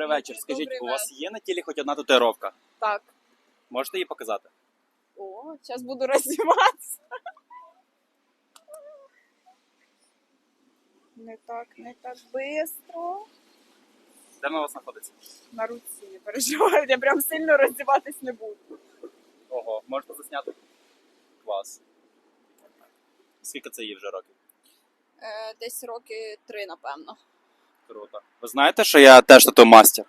Добрий вечір. Скажіть, Добрий у вас є на тілі хоч одна татуїровка? Так. Можете її показати? О, зараз буду роздіватися. Не так, не так швидко. Де вона у вас знаходиться? На руці не переживаю, я прям сильно роздіватись не буду. Ого, можете засняти? Клас. Скільки це їй вже років? Е, десь роки три, напевно. Круто. Ви знаєте, що я теж тату мастер?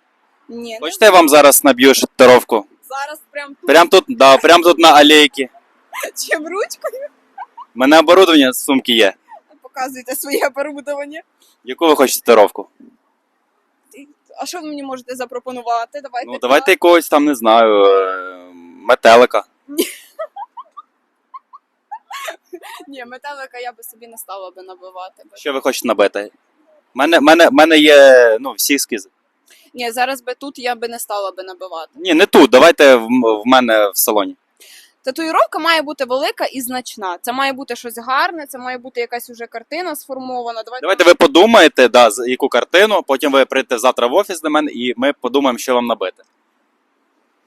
Ні, Хочете я вам зараз наб'ю татуїровку? зараз прям тут Прям тут, да, прям тут на алейці. чим ручкою У мене оборудовання з сумки є. показуєте своє оборудовання. Яку ви хочете татуїровку? А що ви мені можете запропонувати? Давайте. Ну, давайте якогось там, не знаю, е, метелика. Ні, метелика я би собі не стала би набивати. Що ви хочете набити? Мене, мене, мене є ну, всі ескізи. Ні, зараз би тут я би не стала би набивати. Ні, не тут, давайте в, в мене в салоні. Татуїровка має бути велика і значна. Це має бути щось гарне, це має бути якась уже картина сформована. Давайте, Давайте ви подумаєте, да, з- яку картину, потім ви прийдете завтра в офіс до мене і ми подумаємо, що вам набити.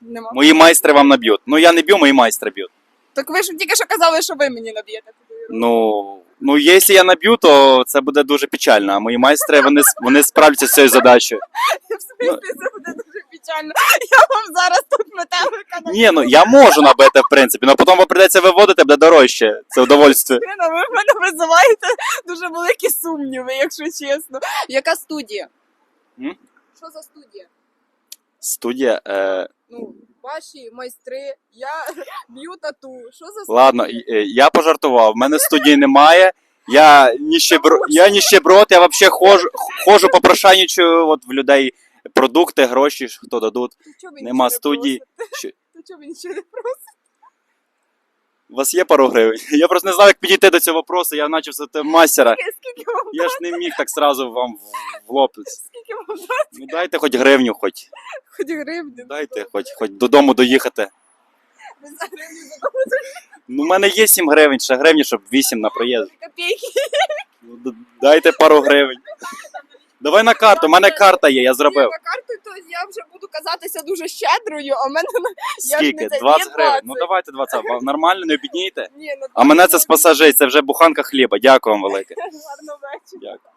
Нема. Мої майстри вам наб'ють. Ну я не б'ю, мої майстри б'ють. Так ви ж тільки що казали, що ви мені наб'єте татуїровку. Ну, ну, якщо я наб'ю, то це буде дуже печально. А мої майстри вони, вони справляться з цією задачею. В смислі, це буде дуже печально. Я вам зараз тут метелика наб'ю. Ні, ну я можу набити, в принципі, але потім вам прийдеться виводити, буде дорожче. Це удовольствие. Ірина, Ви в мене визиваєте дуже великі сумніви, якщо чесно. Яка студія? М? Що за студія? Студія. Е, Ну, ваші майстри, я б'ю тату. Що за ладно, е, я пожартував. В мене студії немає. Я ніщеброд, я ніщеброд, я взагалі ходжу, ходжу попрошайничаю от в людей продукти, гроші, хто дадуть. Ти чого ви Нема нічого не студії. просите? Що- То чого ви нічого не просите? У вас є пару гривень? Я просто не знав, як підійти до цього вопросу. Я наче все те мастера. Скільки вам, Я ж не міг так сразу вам в, в лоб. скільки вам дати? Ну дайте хоч гривню, хоч. Хоч гривні. Дайте, хоч, хоч додому доїхати. Ви за Ну, в мене є 7 гривень, ще гривні, щоб 8 на проїзд. копійки. Ну, д- дайте пару гривень. Давай на карту, у мене карта є, я зробив. на карту, то я вже буду казатися дуже щедрою, а в мене на- я ж не Скільки? це, 20 гривень. Ну 20. давайте 20. Вам Нормально, не обіднієте? Ні, ну, А мене це спасажить, це вже буханка хліба. Дякую вам велике. Гарного вечора. Дякую.